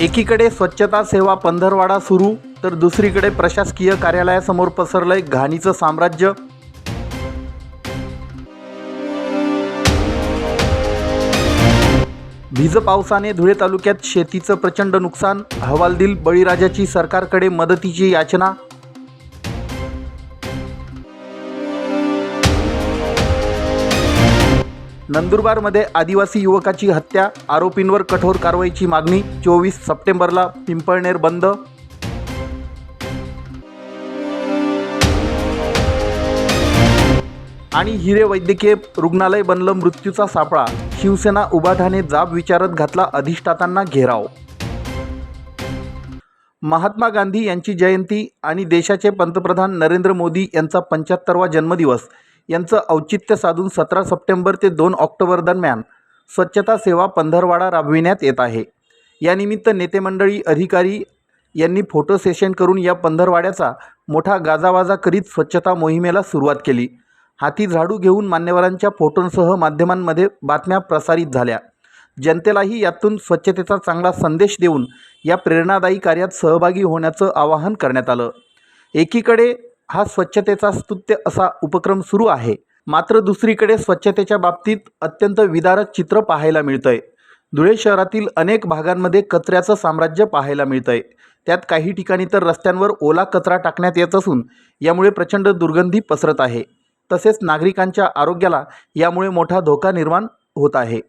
एकीकडे स्वच्छता सेवा पंधरवाडा सुरू तर दुसरीकडे प्रशासकीय कार्यालयासमोर पसरलंय घाणीचं साम्राज्य. भिज पावसाने धुळे तालुक्यात शेतीचं प्रचंड नुकसान हवालदिल बळीराजाची सरकारकडे मदतीची याचना नंदुरबारमध्ये आदिवासी युवकाची हत्या आरोपींवर कठोर कारवाईची मागणी चोवीस सप्टेंबरला पिंपळनेर बंद. आणि हिरे वैद्यकीय रुग्णालय बनलं मृत्यूचा सापळा. शिवसेना उभाठाने जाब विचारत घातला अधिष्ठातांना घेराव. महात्मा गांधी यांची जयंती आणि देशाचे पंतप्रधान नरेंद्र मोदी यांचा पंच्याहत्तरवा जन्मदिवस. यांचं औचित्य साधून सतरा सप्टेंबर ते दोन ऑक्टोबर दरम्यान स्वच्छता सेवा पंधरवाडा राबविण्यात येत आहे. यानिमित्त नेते मंडळी अधिकारी यांनी फोटो सेशन करून या पंधरवाड्याचा मोठा गाजावाजा करीत स्वच्छता मोहिमेला सुरुवात केली. हाती झाडू घेऊन मान्यवरांच्या फोटोंसह माध्यमांमध्ये बातम्या प्रसारित झाल्या. जनतेलाही यातून स्वच्छतेचा चांगला संदेश देऊन या प्रेरणादायी कार्यात सहभागी होण्याचं आवाहन करण्यात आलं. एकीकडे हा स्वच्छतेचा स्तुत्य असा उपक्रम सुरू आहे. मात्र दुसरीकडे स्वच्छतेच्या बाबतीत अत्यंत विदारक चित्र पाहायला मिळतंय. धुळे शहरातील अनेक भागांमध्ये कचऱ्याचं साम्राज्य पाहायला मिळतंय. त्यात काही ठिकाणी तर रस्त्यांवर ओला कचरा टाकण्यात येत असून यामुळे प्रचंड दुर्गंधी पसरत आहे. तसेच नागरिकांच्या आरोग्याला यामुळे मोठा धोका निर्माण होत आहे.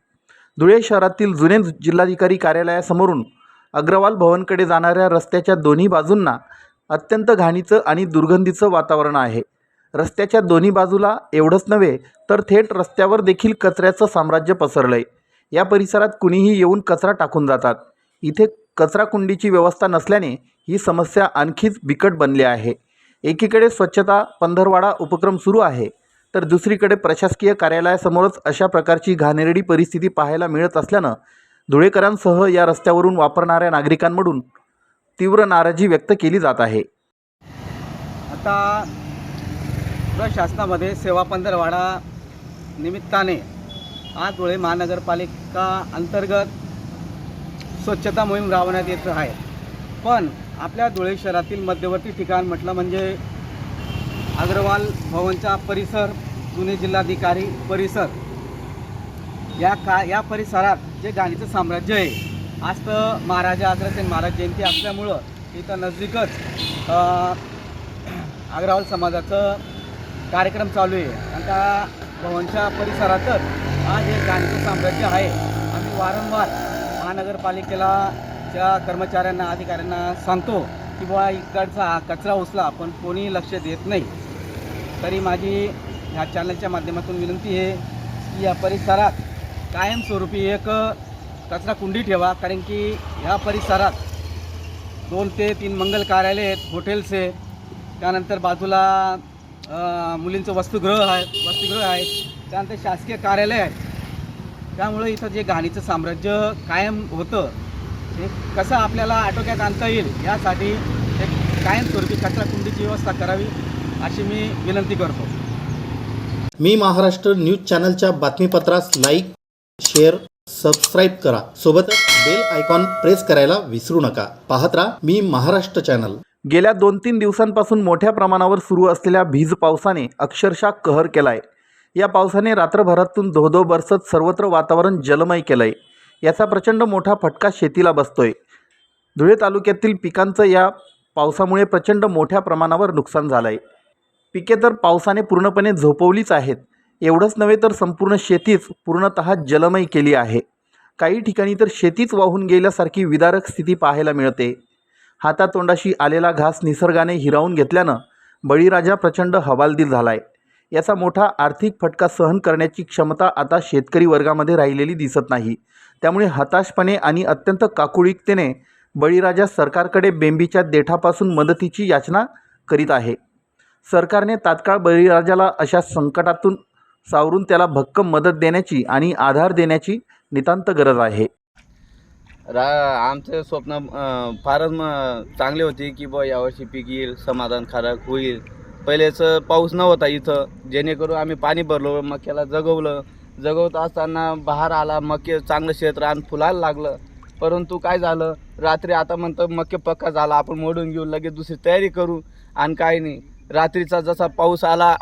धुळे शहरातील जुने जिल्हाधिकारी कार्यालयासमोरून अग्रवाल भवनकडे जाणाऱ्या रस्त्याच्या दोन्ही बाजूंना अत्यंत घाणीचं आणि दुर्गंधीचं वातावरण आहे. रस्त्याच्या दोन्ही बाजूला एवढंच नव्हे तर थेट रस्त्यावर देखील कचऱ्याचं साम्राज्य पसरलं आहे या परिसरात कुणीही येऊन कचरा टाकून जातात. इथे कचरा कुंडीची व्यवस्था नसल्याने ही समस्या आणखीच बिकट बनली आहे. एकीकडे स्वच्छता पंधरवाडा उपक्रम सुरू आहे तर दुसरीकडे प्रशासकीय कार्यालयासमोरच अशा प्रकारची घाणेरडी परिस्थिती पाहायला मिळत असल्यानं धुळेकरांसह या रस्त्यावरून वापरणाऱ्या नागरिकांमधून तीव्र नाराजी व्यक्त केली जात आहे. आता प्रशासनामध्ये सेवा पंधरवाडा निमित्ताने आज धुळे महानगरपालिका अंतर्गत स्वच्छता मोहीम राबवण्यात येत आहे. पण आपल्या धुळे शहरातील मध्यवर्ती ठिकाण म्हटलं म्हणजे अग्रवाल भवनचा परिसर जुने जिल्हाधिकारी परिसर. या का या परिसरात जे गाणीचं साम्राज्य आहे आज तर महाराजा अग्रसेन महाराज जयंती असल्यामुळं इथं नजदीकच अग्रवाल समाजाचं कार्यक्रम चालू आहे. आणि त्या भवनच्या परिसरातच आज हे गांधी साम्राज्य आहे. आम्ही वारंवार महानगरपालिकेला ज्या कर्मचाऱ्यांना अधिकाऱ्यांना सांगतो की बुवा इकडचा हा कचरा उचला पण कोणी लक्ष देत नाही. तरी माझी ह्या चॅनलच्या माध्यमातून विनंती आहे की या परिसरात कायमस्वरूपी एक कचरा कुंडी ठेवा कारण की ह्या परिसरात दोन ते तीन मंगल कार्यालय आहेत हॉटेल्स आहे. त्यानंतर बाजूला मुलींचं वस्तुगृह आहे वस्तुगृह आहे. त्यानंतर शासकीय कार्यालय आहे. त्यामुळं इथं जे घाणीचं साम्राज्य कायम होतं हे कसं आपल्याला आटोक्यात आणता येईल यासाठी एक कायमस्वरूपी कचरा कुंडीची व्यवस्था करावी अशी मी विनंती करतो. मी महाराष्ट्र न्यूज चॅनलच्या बातमीपत्रास लाईक शेअर सबस्क्राईब करा. सोबतच बेल आयकॉन प्रेस करायला विसरू नका. पाहत राहा मी महाराष्ट्र चॅनल गेल्या दोन तीन दिवसांपासून मोठ्या प्रमाणावर सुरू असलेल्या भीज पावसाने अक्षरशः कहर केलाय. या पावसाने रात्रभरातून धोधो बरसत सर्वत्र वातावरण जलमय केलंय. याचा प्रचंड मोठा फटका शेतीला बसतोय. धुळे तालुक्यातील पिकांचं या पावसामुळे प्रचंड मोठ्या प्रमाणावर नुकसान झालं आहे पिके तर पावसाने पूर्णपणे झोपवलीच आहेत. एवढंच नव्हे तर संपूर्ण शेतीच पूर्णतः जलमय केली आहे. काही ठिकाणी तर शेतीच वाहून गेल्यासारखी विदारक स्थिती पाहायला मिळते. हातातोंडाशी आलेला घास निसर्गाने हिरावून घेतल्यानं बळीराजा प्रचंड हवालदिल झाला आहे याचा मोठा आर्थिक फटका सहन करण्याची क्षमता आता शेतकरी वर्गामध्ये राहिलेली दिसत नाही. त्यामुळे हताशपणे आणि अत्यंत काकुळिकतेने बळीराजा सरकारकडे बेंबीच्या देठापासून मदतीची याचना करीत आहे. सरकारने तात्काळ बळीराजाला अशा संकटातून सावरून त्याला भक्कम मदत देण्याची आणि आधार देण्याची नितांत गरज आहे. रा आमचं स्वप्न फारच म चांगले होते की बुवा यावर्षी पीक येईल समाधानकारक होईल. पहिलेच पाऊस नव्हता इथं जेणेकरून आम्ही पाणी भरलो मक्याला जगवलं. जगवत असताना बहार आला मके चांगलं क्षेत्र आणि फुलायला लागलं. परंतु काय झालं रात्री आता म्हणतं मक्के पक्का झाला आपण मोडून घेऊ लगेच दुसरी तयारी करू आणि काय नाही. रात्रीचा जसा पाऊस आला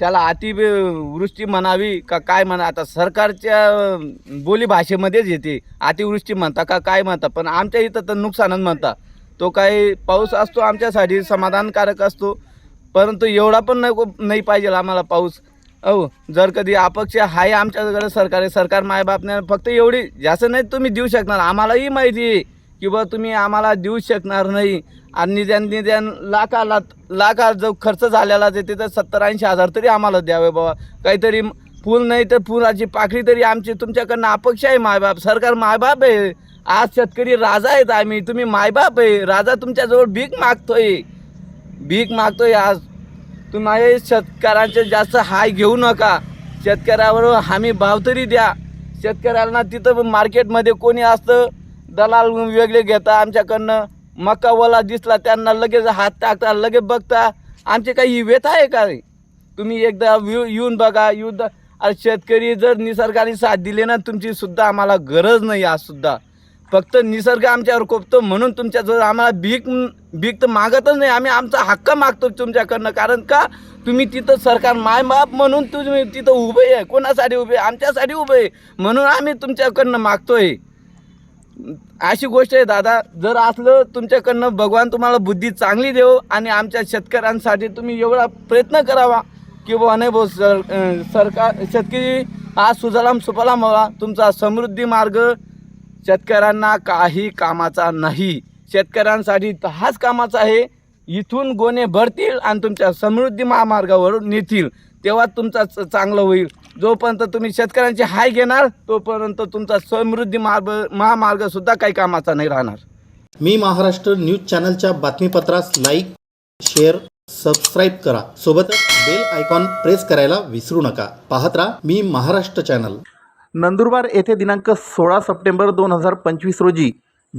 त्याला अतिवृष्टी म्हणावी का काय म्हणा आता सरकारच्या बोलीभाषेमध्येच येते. अतिवृष्टी म्हणता का काय म्हणता पण आमच्या इथं तर नुकसानच म्हणता. तो काही पाऊस असतो आमच्यासाठी समाधानकारक असतो. परंतु एवढा पण नको नाही पाहिजे आम्हाला पाऊस. अहो जर कधी अपक्ष आहे आमच्याकडे सरकार आहे सरकार मायबापने फक्त एवढी जास्त नाही तुम्ही देऊ शकणार. आम्हालाही माहिती आहे की बा तुम्ही आम्हाला देऊ शकणार नाही. आणि निदान निदान लाखाला लाखा जो खर्च झालेला ते तिथं सत्तर ऐंशी हजार तरी आम्हाला द्यावे बाबा. काहीतरी फुल नाही तर फुलाची पाकळी तरी आमची तुमच्याकडनं अपेक्षा आहे मायबाप. सरकार मायबाप आहे. आज शेतकरी राजा आहेत आम्ही. तुम्ही मायबाप आहे. राजा तुमच्याजवळ भीक मागतोय. भीक मागतोय आज. तुम्ही शेतकऱ्यांचे जास्त हाय घेऊ नका. शेतकऱ्यावर हमी भाव तरी द्या. शेतकऱ्यांना तिथं मार्केटमध्ये कोणी असतं दलाल वेगळे घेता आमच्याकडनं. मका ओला दिसला त्यांना लगेच हात टाकता लगेच बघता आमचे काही व्यथा आहे का तुम्ही एकदा येऊन बघा युद्ध अरे शेतकरी जर निसर्गाने साथ दिली ना तुमची सुद्धा आम्हाला गरज नाही आजसुद्धा फक्त निसर्ग आमच्यावर कोपतो म्हणून तुमच्याजवळ आम्हाला भीक भीक तर मागतच नाही. आम्ही आमचा हक्क मागतो तुमच्याकडनं. कारण का? तुम्ही तिथं सरकार मायबाप म्हणून तुम्ही तिथं उभे आहे. कोणासाठी उभे? आहे? आमच्यासाठी उभे आहे. म्हणून आम्ही तुमच्याकडनं मागतोय. अशी गोष्ट आहे दादा. जर असलं तुमच्याकडनं भगवान तुम्हाला बुद्धी चांगली देव आणि आमच्या शेतकऱ्यांसाठी तुम्ही एवढा प्रयत्न करावा की बुवा नाही भाऊ सर सरकार शेतकरी हा सुजलाम सुफलाम व्हावा. तुमचा समृद्धी मार्ग शेतकऱ्यांना काही कामाचा नाही. शेतकऱ्यांसाठी हाच कामाचा आहे. इथून गोणे भरतील आणि तुमच्या समृद्धी महामार्गावर नेतील. तेव्हा तुमचा च- चांगलं होईल. जोपर्यंत तुम्ही शेतकऱ्यांची हाय घेणार तोपर्यंत तुमचा समृद्धी मार्ग महामार्गसुद्धा काही कामाचा नाही राहणार. मी महाराष्ट्र न्यूज चॅनलच्या बातमीपत्रास लाईक शेअर सबस्क्राईब करा. सोबतच बेल आयकॉन प्रेस करायला विसरू नका. पाहत राहा मी महाराष्ट्र चॅनल. नंदुरबार येथे दिनांक सोळा सप्टेंबर दोन हजार पंचवीस रोजी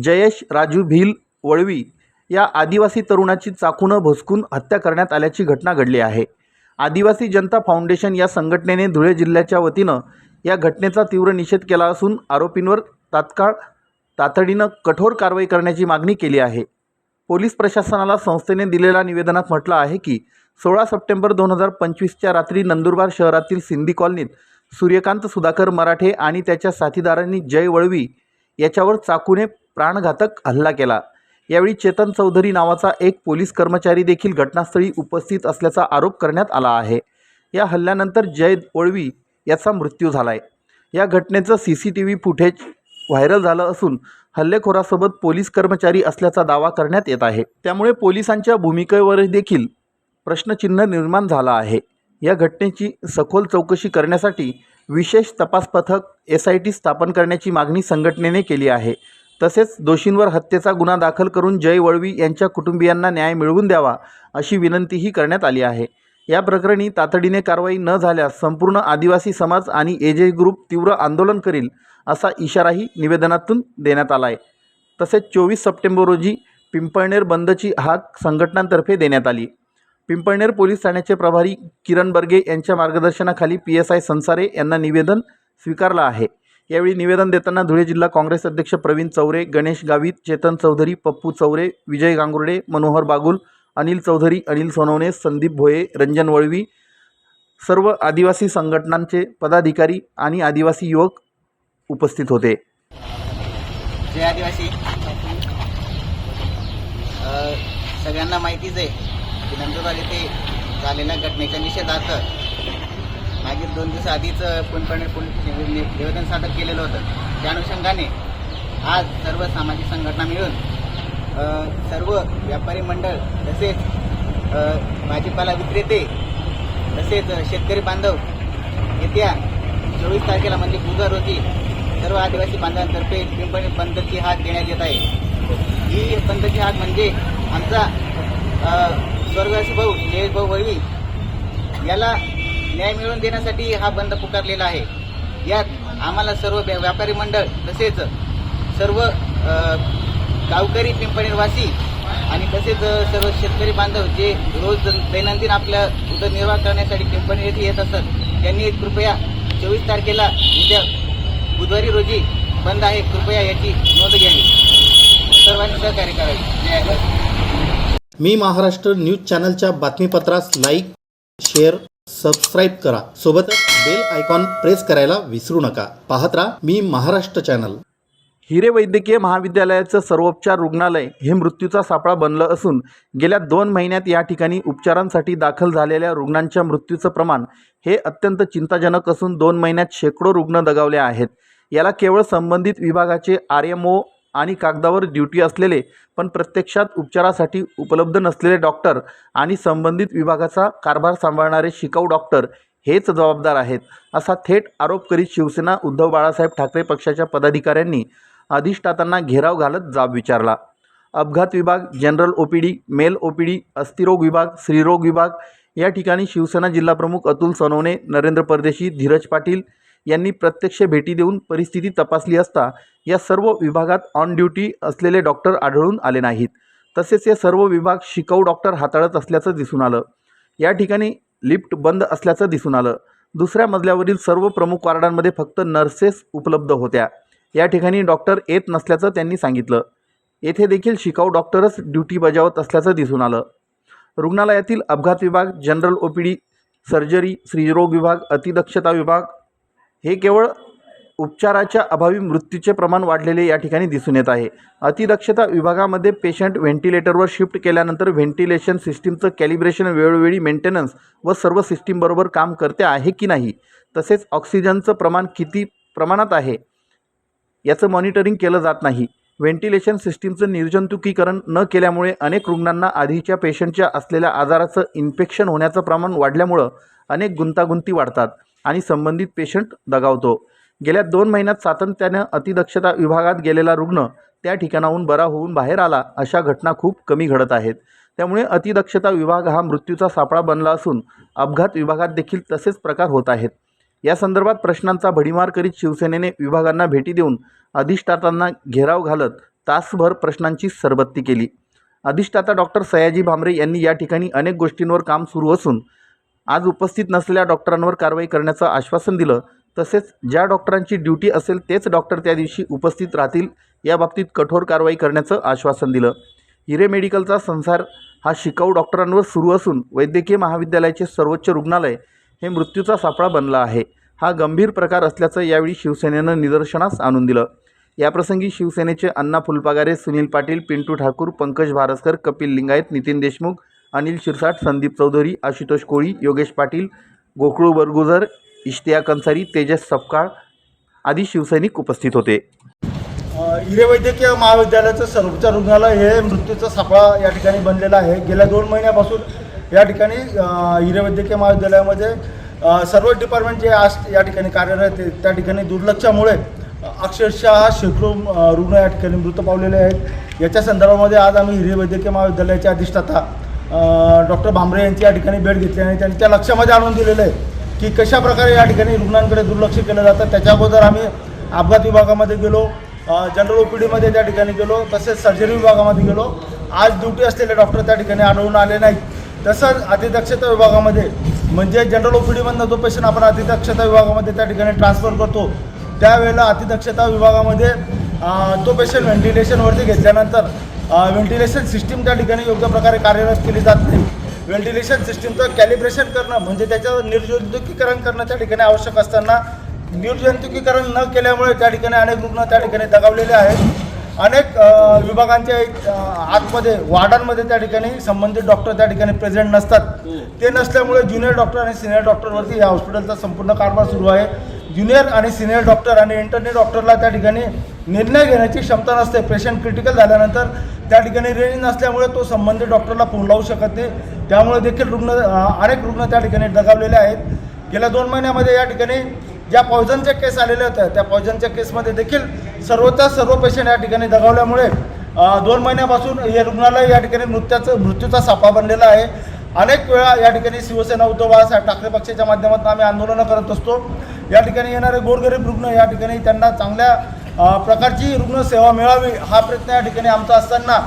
जयेश राजू भिल वळवी या आदिवासी तरुणाची चाकूनं भोसकून हत्या करण्यात आल्याची घटना घडली आहे. आदिवासी जनता फाउंडेशन या संघटनेने धुळे जिल्ह्याच्या वतीनं या घटनेचा तीव्र निषेध केला असून आरोपींवर तात्काळ तातडीनं कठोर कारवाई करण्याची मागणी केली आहे. पोलीस प्रशासनाला संस्थेने दिलेल्या निवेदनात म्हटलं आहे की सोळा सप्टेंबर दोन हजार पंचवीसच्या रात्री नंदुरबार शहरातील सिंधी कॉलनीत सूर्यकांत सुधाकर मराठे आणि त्याच्या साथीदारांनी जय वळवी याच्यावर चाकूने प्राणघातक हल्ला केला. यावेळी चेतन चौधरी नावाचा एक पोलीस कर्मचारी देखील घटनास्थळी उपस्थित असल्याचा आरोप करण्यात आला आहे. या हल्ल्यानंतर जय ओळवी याचा मृत्यू झाला आहे या घटनेचं C C T V footage viral झालं असून हल्लेखोरासोबत पोलीस कर्मचारी असल्याचा दावा करण्यात येत आहे. त्यामुळे पोलिसांच्या भूमिकेवर देखील प्रश्नचिन्ह निर्माण झाला आहे. या घटनेची सखोल चौकशी करण्यासाठी विशेष तपास पथक एस आय टी स्थापन करण्याची मागणी संघटनेने केली आहे. तसेच दोषींवर हत्येचा गुन्हा दाखल करून जय वळवी यांच्या कुटुंबियांना न्याय मिळवून द्यावा अशी विनंतीही करण्यात आली आहे. या प्रकरणी तातडीने कारवाई न झाल्यास संपूर्ण आदिवासी समाज आणि एजे ग्रुप तीव्र आंदोलन करील असा इशाराही निवेदनातून देण्यात आला आहे तसेच चोवीस सप्टेंबर रोजी पिंपळनेर बंदची हाक संघटनांतर्फे देण्यात आली. पिंपळनेर पोलीस ठाण्याचे प्रभारी किरण बर्गे यांच्या मार्गदर्शनाखाली पी एस आय संसारे यांना निवेदन स्वीकारलं आहे. यावेळी निवेदन देताना धुळे जिल्हा काँग्रेस अध्यक्ष प्रवीण चौरे गणेश गावित चेतन चौधरी पप्पू चौरे विजय गांगुर्डे मनोहर बागुल अनिल चौधरी अनिल सोनवणे संदीप भोये रंजन वळवी सर्व आदिवासी संघटनांचे पदाधिकारी आणि आदिवासी युवक उपस्थित होते. जय आदिवासी. सगळ्यांना माहितीच आहे की नंदुरबार येथे झालेल्या घटनेच्या निषेधार्थ मागील दोन दिवस आधीच पूर्णपणे नि- निवेदन सादर केलेलं होतं. त्या अनुषंगाने आज सर्व सामाजिक संघटना मिळून सर्व व्यापारी मंडळ तसेच भाजीपाला विक्रेते तसेच शेतकरी बांधव येत्या चोवीस तारखेला म्हणजे बुधवार रोजी सर्व आदिवासी बांधवांतर्फे पिंपणी बंदची हात देण्यात येत आहे. ही बंदची हात म्हणजे आमचा स्वर्गवासी भाऊ जयेश भाऊ वळवी याला न्याय मिळवून देण्यासाठी हा बंद पुकारलेला आहे. यात आम्हाला सर्व व्या- व्यापारी मंडळ तसेच सर्व गावकरी पिंपळीवासी आणि तसेच सर्व शेतकरी बांधव जे रोज दैनंदिन आपल्या उदरनिर्वाह करण्यासाठी पिंपणी येथे येत असतात त्यांनी कृपया चोवीस तारखेला उद्या बुधवारी रोजी बंद आहे. कृपया याची नोंद घ्यावी सर्वांनी सहकार्य करावे. मी महाराष्ट्र न्यूज चॅनलच्या बातमीपत्रास लाईक शेअर सबस्क्राईब करा. सोबतच बेल आयकॉन प्रेस करायला विसरू नका. पाहत राहा मी महाराष्ट्र चॅनल हिरे वैद्यकीय महाविद्यालयाचं सर्वोपचार रुग्णालय हे मृत्यूचा सापळा बनलं असून गेल्या दोन महिन्यात या ठिकाणी उपचारांसाठी दाखल झालेल्या रुग्णांच्या मृत्यूचं प्रमाण हे अत्यंत चिंताजनक असून दोन महिन्यात शेकडो रुग्ण दगावले आहेत. याला केवळ संबंधित विभागाचे आर एम ओ आणि कागदावर ड्युटी असलेले पण प्रत्यक्षात उपचारासाठी उपलब्ध नसलेले डॉक्टर आणि संबंधित विभागाचा कारभार सांभाळणारे शिकाऊ डॉक्टर हेच जबाबदार आहेत असा थेट आरोप करीत शिवसेना उद्धव बाळासाहेब ठाकरे पक्षाच्या पदाधिकाऱ्यांनी अधिष्ठातांना घेराव घालत जाब विचारला. अपघात विभाग general O P D male O P D अस्थिरोग विभाग स्त्रीरोग विभाग या ठिकाणी शिवसेना जिल्हाप्रमुख अतुल सोनवणे नरेंद्र परदेशी धीरज पाटील यांनी प्रत्यक्ष भेटी देऊन परिस्थिती तपासली असता या सर्व विभागात ऑन ड्युटी असलेले डॉक्टर आढळून आले नाहीत. तसेच हे सर्व विभाग शिकाऊ डॉक्टर हाताळत असल्याचं दिसून आलं. या ठिकाणी लिफ्ट बंद असल्याचं दिसून आलं. दुसऱ्या मजल्यावरील सर्व प्रमुख वार्डांमध्ये फक्त नर्सेस उपलब्ध होत्या. या ठिकाणी डॉक्टर येत नसल्याचं त्यांनी सांगितलं. येथे देखील शिकाऊ डॉक्टरच ड्युटी बजावत असल्याचं दिसून आलं. रुग्णालयातील अपघात विभाग general O P D surgery स्त्रीरोग विभाग अतिदक्षता विभाग हे केवळ उपचाराच्या अभावी मृत्यूचे प्रमाण वाढलेले या ठिकाणी दिसून येत आहे. अतिदक्षता विभागामध्ये पेशंट व्हेंटिलेटरवर शिफ्ट केल्यानंतर व्हेंटिलेशन सिस्टीमचं कॅलिब्रेशन वेळोवेळी मेंटेनन्स व सर्व सिस्टीमबरोबर काम करते आहे की नाही? तसेच ऑक्सिजनचं प्रमाण किती प्रमाणात आहे? याचं मॉनिटरिंग केलं जात नाही. व्हेंटिलेशन सिस्टीमचं निर्जंतुकीकरण न केल्यामुळे अनेक रुग्णांना आधीच्या पेशंटच्या असलेल्या आजाराचं इन्फेक्शन होण्याचं प्रमाण वाढल्यामुळं अनेक गुंतागुंती वाढतात. आणि संबंधित पेशंट दगावतो. गेल्या दोन महिन्यात सातत्यानं अतिदक्षता विभागात गेलेला रुग्ण त्या ठिकाणाहून बरा होऊन बाहेर आला अशा घटना खूप कमी घडत आहेत. त्यामुळे अतिदक्षता विभाग हा मृत्यूचा सापळा बनला असून अपघात विभागात देखील तसेच प्रकार होत आहेत. या संदर्भात प्रश्नांचा भडीमार करीत शिवसेनेने विभागांना भेटी देऊन अधिष्ठातांना घेराव घालत तासभर प्रश्नांची सरबत्ती केली. अधिष्ठाता डॉक्टर सयाजी भामरे यांनी या ठिकाणी अनेक गोष्टींवर काम सुरू असून आज उपस्थित नसलेल्या डॉक्टरांवर कारवाई करण्याचं आश्वासन दिलं तसेच ज्या डॉक्टरांची ड्युटी असेल तेच डॉक्टर त्या दिवशी उपस्थित राहतील याबाबतीत कठोर कारवाई करण्याचं आश्वासन दिलं. हिरे मेडिकलचा संसार हा शिकाऊ डॉक्टरांवर सुरू असून वैद्यकीय महाविद्यालयाचे सर्वोच्च रुग्णालय हे मृत्यूचा सापळा बनला आहे. हा गंभीर प्रकार असल्याचं यावेळी शिवसेनेनं निदर्शनास आणून दिलं. याप्रसंगी शिवसेनेचे अण्णा फुलपागारे सुनील पाटील पिंटू ठाकूर पंकज भारसकर कपिल लिंगायत नितीन देशमुख अनिल शिरसाट संदीप चौधरी आशुतोष कोळी योगेश पाटील गोकुळ बरगुजर इश्तियाक अन्सारी तेजस सपकाळ आदी शिवसैनिक उपस्थित होते. हिरे वैद्यकीय महाविद्यालयाचं सर्वोपचार रुग्णालय हे मृत्यूचा सापळा या ठिकाणी बनलेला आहे. गेल्या दोन महिन्यापासून या ठिकाणी हिरे वैद्यकीय महाविद्यालयामध्ये सर्व डिपार्टमेंट जे आज या ठिकाणी कार्यरत आहेत त्या ठिकाणी दुर्लक्षामुळे अक्षरशः शेकडो रुग्ण या ठिकाणी मृत पावलेले आहेत. याच्या संदर्भामध्ये आज आम्ही हिरे वैद्यकीय महाविद्यालयाचे अधिष्ठाता डॉक्टर भांबरे यांची या ठिकाणी भेट घेतली आणि त्यांच्या लक्षामध्ये आणून दिलेलं आहे की कशा प्रकारे या ठिकाणी रुग्णांकडे दुर्लक्ष केलं जातं. त्याच्या अगोदर आम्ही अपघात विभागामध्ये गेलो जनरल ओ पी डीमध्ये त्या ठिकाणी गेलो तसेच सर्जरी विभागामध्ये गेलो. आज ड्युटी असलेले डॉक्टर त्या ठिकाणी आढळून आले नाहीत. तसंच अतिदक्षता विभागामध्ये म्हणजे जनरल ओ पी जो पेशंट आपण अतिदक्षता विभागामध्ये त्या ठिकाणी ट्रान्सफर करतो त्यावेळेला अतिदक्षता विभागामध्ये तो पेशंट व्हेंटिलेशनवरती घेतल्यानंतर व्हेंटिलेशन सिस्टीम त्या ठिकाणी योग्य प्रकारे कार्यरत केली जात नाही. व्हेंटिलेशन सिस्टीमचं कॅलिब्रेशन करणं म्हणजे त्याचं निर्जंतुकीकरण करणं त्या ठिकाणी आवश्यक असताना निर्जंतुकीकरण न केल्यामुळे त्या ठिकाणी अनेक रुग्ण त्या ठिकाणी दगावलेले आहेत. अनेक विभागांच्या आतमध्ये वार्डांमध्ये त्या ठिकाणी संबंधित डॉक्टर त्या ठिकाणी प्रेझेंट नसतात. ते नसल्यामुळे ज्युनियर डॉक्टर आणि सिनियर डॉक्टरवरती या हॉस्पिटलचा संपूर्ण कारभार सुरू आहे. ज्युनियर आणि सिनियर डॉक्टर आणि इंटरनेट डॉक्टरला त्या ठिकाणी निर्णय घेण्याची क्षमता नसते. पेशंट क्रिटिकल झाल्यानंतर त्या ठिकाणी रेंज नसल्यामुळे तो संबंधित डॉक्टरला फोन लावू शकत नाही. त्यामुळे देखील रुग्ण अनेक रुग्ण त्या ठिकाणी दगावलेले आहेत. गेल्या दोन महिन्यामध्ये या ठिकाणी ज्या पॉयझनच्या केस आलेल्या होत्या त्या पॉयझनच्या केसमध्ये देखील सर्वच्या सर्व पेशंट या ठिकाणी दगावल्यामुळे दोन महिन्यापासून हे रुग्णालय या ठिकाणी नृत्याचं मृत्यूचा सापा बनलेला आहे. अनेक वेळा या ठिकाणी शिवसेना उद्धव बाळासाहेब ठाकरे पक्षाच्या माध्यमातून आम्ही आंदोलनं करत असतो. या ठिकाणी येणारे गोरगरीब रुग्ण या ठिकाणी त्यांना चांगल्या प्रकारची रुग्णसेवा मिळावी हा प्रयत्न या ठिकाणी आमचा असताना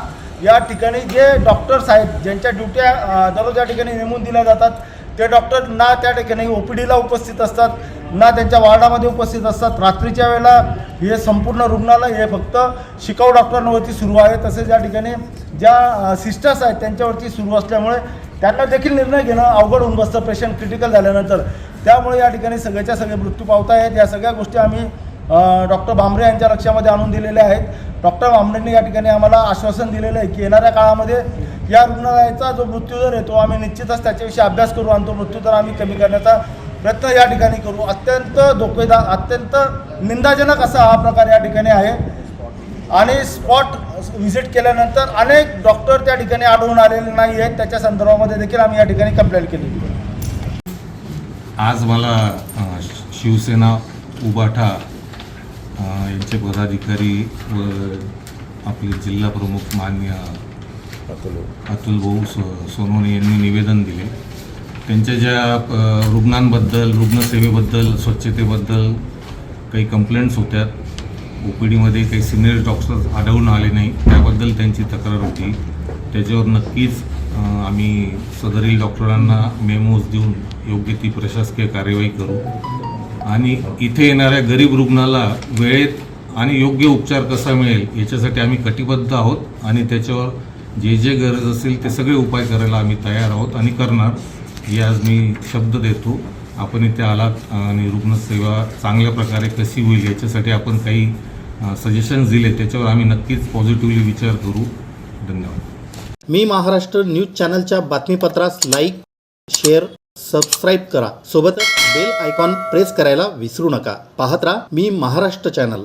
या ठिकाणी जे डॉक्टर्स आहेत ज्यांच्या ड्युट्या दररोज या ठिकाणी नेमून दिल्या जातात ते डॉक्टर ना त्या ठिकाणी ओ पी डीला उपस्थित असतात ना त्यांच्या वार्डामध्ये उपस्थित असतात. रात्रीच्या वेळेला हे संपूर्ण रुग्णालय हे फक्त शिकाऊ डॉक्टरांवरती सुरू आहे. तसेच या ठिकाणी ज्या सिस्टर्स आहेत त्यांच्यावरती सुरू असल्यामुळे त्यांना देखील निर्णय घेणं अवघड होऊन बसतं. पेशंट क्रिटिकल झाल्यानंतर. त्यामुळे या ठिकाणी सगळ्याच्या सगळे मृत्यू पावत आहेत. या सगळ्या गोष्टी आम्ही डॉक्टर भांबरे यांच्या लक्षामध्ये आणून दिलेले आहेत. डॉक्टर भांबरेंनी या ठिकाणी आम्हाला आश्वासन दिलेलं आहे की येणाऱ्या काळामध्ये या रुग्णालयाचा जो मृत्यूदर आहे तो आम्ही निश्चितच त्याच्याविषयी अभ्यास करू आणि तो मृत्यूदर आम्ही कमी करण्याचा प्रयत्न या ठिकाणी करू. अत्यंत धोकेदार अत्यंत निंदाजनक असा हा प्रकार या ठिकाणी आहे. आणि स्पॉट व्हिजिट केल्यानंतर अनेक डॉक्टर त्या ठिकाणी आढळून आलेले नाही आहेत. त्याच्या संदर्भामध्ये देखील आम्ही या ठिकाणी कंप्लेंट केली. आज मला शिवसेना उबाठा यांचे पदाधिकारी व आपले जिल्हा प्रमुख मान्य अतुल भाऊ. सो सोनवणे यांनी निवेदन दिले. त्यांच्या ज्या रुग्णांबद्दल रुग्णसेवेबद्दल स्वच्छतेबद्दल काही कंप्लेंट्स होत्या. ओ पी डीमध्ये काही सिनियर डॉक्टर्स आढळून आले नाही. त्याबद्दल त्यांची तक्रार होती. त्याच्यावर नक्कीच आम्ही सदरील डॉक्टरांना मेमोज देऊन योग्य ती प्रशासकीय कार्यवाही करू. आणि इथे येणाऱ्या गरीब रुग्णाला वेळेत आणि योग्य उपचार कसा मिळेल याच्यासाठी आम्ही कटिबद्ध आहोत आणि त्याच्यावर जे जे गरज असेल ते सगळे उपाय करायला आम्ही तयार आहोत आणि करणार. हे आज मी शब्द देतो. आपण इथे आलात आणि रुग्णसेवा चांगल्या प्रकारे कशी होईल याच्यासाठी आपण काही सजेशन्स दिले. त्याच्यावर आम्ही नक्कीच पॉझिटिव्हली विचार करू. धन्यवाद. मी महाराष्ट्र न्यूज चॅनलच्या बातमीपत्रास लाईक शेअर सबस्क्राईब करा. सोबतच बेल आयकॉन प्रेस करायला विसरू नका. पाहत राहा मी महाराष्ट्र चॅनल.